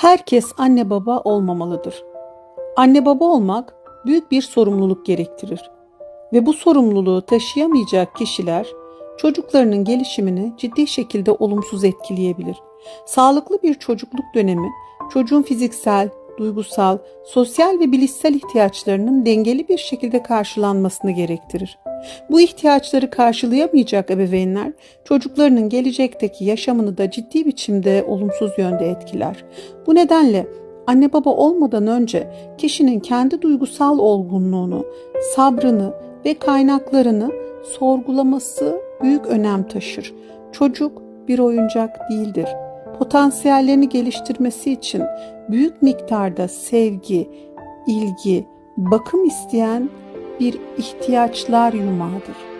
Herkes anne baba olmamalıdır. Anne baba olmak büyük bir sorumluluk gerektirir ve bu sorumluluğu taşıyamayacak kişiler çocuklarının gelişimini ciddi şekilde olumsuz etkileyebilir. Sağlıklı bir çocukluk dönemi çocuğun fiziksel, duygusal, sosyal ve bilişsel ihtiyaçlarının dengeli bir şekilde karşılanmasını gerektirir. Bu ihtiyaçları karşılayamayacak ebeveynler çocuklarının gelecekteki yaşamını da ciddi biçimde olumsuz yönde etkiler. Bu nedenle anne baba olmadan önce kişinin kendi duygusal olgunluğunu, sabrını ve kaynaklarını sorgulaması büyük önem taşır. Çocuk bir oyuncak değildir. Potansiyellerini geliştirmesi için büyük miktarda sevgi, ilgi, bakım isteyen bir ihtiyaçlar yumağıdır.